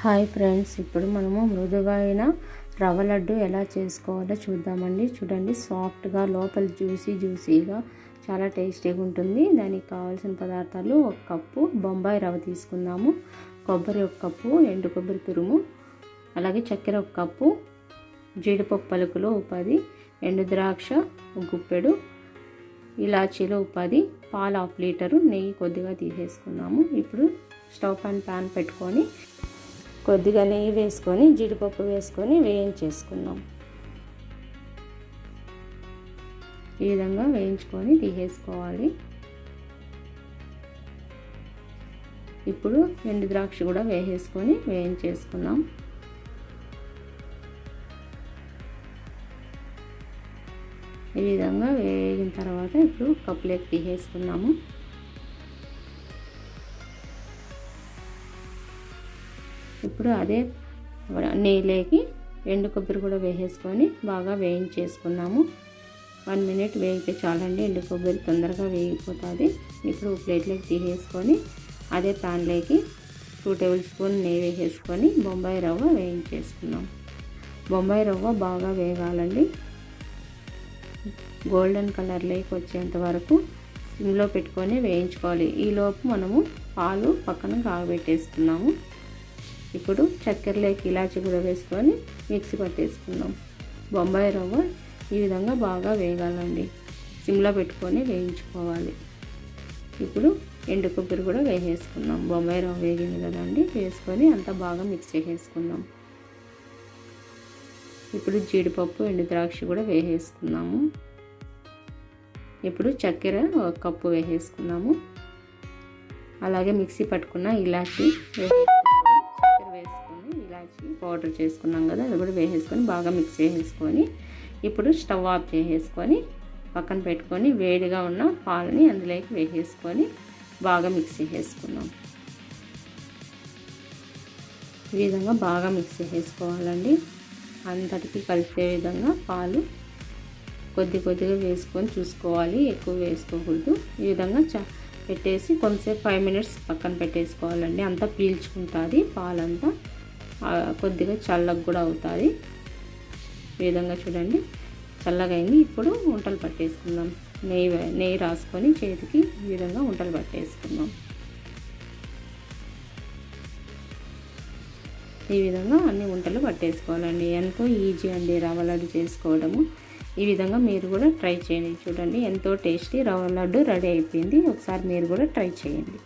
Hi friends ఇప్పుడు మనము మృదువైన రవ్వ లడ్డు ఎలా చేసుకోవాలో చూద్దామండి. చూడండి సాఫ్ట్గా లోపల జ్యూసీ జ్యూసీగా చాలా టేస్టీగా ఉంటుంది. దానికి కావాల్సిన పదార్థాలు ఒక కప్పు బొంబాయి రవ్వ తీసుకుందాము. కొబ్బరి ఒక కప్పు ఎండు కొబ్బరి తురుము అలాగే చక్కెర ఒక కప్పు జీడిపప్పు పలుకులు పది ఎండు ద్రాక్ష గుప్పెడు ఇలాచీలు పది పాలు హాఫ్ లీటరు నెయ్యి కొద్దిగా తీసేసుకున్నాము ఇప్పుడు స్టవ్ అండ్ ప్యాన్ పెట్టుకొని కొద్దిగా నెయ్యి వేసుకొని జీడిపప్పు వేసుకొని వేయించేసుకుందాం. ఈ విధంగా వేయించుకొని తీసేసుకోవాలి. ఇప్పుడు ఎండు ద్రాక్ష కూడా వేసేసుకొని వేయించేసుకుందాం. ఈ విధంగా వేగిన తర్వాత ఇప్పుడు కప్పులోకి తీసేసుకున్నాము ఇప్పుడు అదే నెయ్యిలోకి ఎండు కొబ్బరి కూడా వేసేసుకొని బాగా వేయించేసుకున్నాము. వన్ మినిట్ వేగితే చాలండి ఎండు కొబ్బరి తొందరగా వేగిపోతుంది. ఇప్పుడు ప్లేట్లోకి తీసేసుకొని అదే ప్యాన్లోకి టూ టేబుల్ స్పూన్ నెయ్యి వేసేసుకొని బొంబాయి రవ్వ వేయించేసుకున్నాం. బొంబాయి రవ్వ బాగా వేగాలండి. గోల్డెన్ కలర్లోకి వచ్చేంత వరకు సిమ్లో పెట్టుకొని వేయించుకోవాలి. ఈలోపు మనము పాలు పక్కన కాగబెట్టేసుకున్నాము. ఇప్పుడు చక్కెరలోకి ఇలాచి కూడా వేసుకొని మిక్సీ పట్టేసుకుందాం. బొంబాయి రవ్వ ఈ విధంగా బాగా వేగాలండి. సిమ్లో పెట్టుకొని వేయించుకోవాలి. ఇప్పుడు ఎండు కొబ్బరి కూడా వేసేసుకుందాం. బొంబాయి రవ్వ వేగింది కదండి వేసుకొని అంతా బాగా మిక్స్ చేసేసుకుందాం. ఇప్పుడు జీడిపప్పు ఎండు ద్రాక్ష కూడా వేసేసుకున్నాము ఇప్పుడు చక్కెర ఒక కప్పు వేసేసుకున్నాము అలాగే మిక్సీ పట్టుకున్న ఇలాచి చక్కెర పౌడర్ చేసుకున్నాం కదా అది కూడా వేసేసుకొని బాగా మిక్స్ చేసేసుకొని ఇప్పుడు స్టవ్ ఆఫ్ చేసేసుకొని పక్కన పెట్టుకొని వేడిగా ఉన్న పాలని అందులోకి వేసేసుకొని బాగా మిక్స్ చేసేసుకున్నాం ఈ విధంగా బాగా మిక్స్ చేసేసుకోవాలండి. అంతటికి కలిసే విధంగా పాలు కొద్ది కొద్దిగా వేసుకొని చూసుకోవాలి ఎక్కువ వేసుకోకూడదు. ఈ విధంగా చ పెట్టేసి కొంతసేపు ఫైవ్ మినిట్స్ పక్కన పెట్టేసుకోవాలండి. అంతా పీల్చుకుంటుంది పాలంతా. కొద్దిగా చల్లగా కూడా అవుతుంది. ఈ విధంగా చూడండి. చల్లగా అయింది. ఇప్పుడు వంటలు పట్టేసుకుందాం. నెయ్యి నెయ్యి రాసుకొని చేతికి ఈ విధంగా వంటలు పట్టేసుకుందాం. ఈ విధంగా అన్ని వంటలు పట్టేసుకోవాలండి. ఎంతో ఈజీ అండి రవ్వ లడ్డు చేసుకోవడము. ఈ విధంగా మీరు కూడా ట్రై చేయండి. చూడండి ఎంతో టేస్టీ రవ్వ లడ్డు రెడీ అయిపోయింది. ఒకసారి మీరు కూడా ట్రై చేయండి.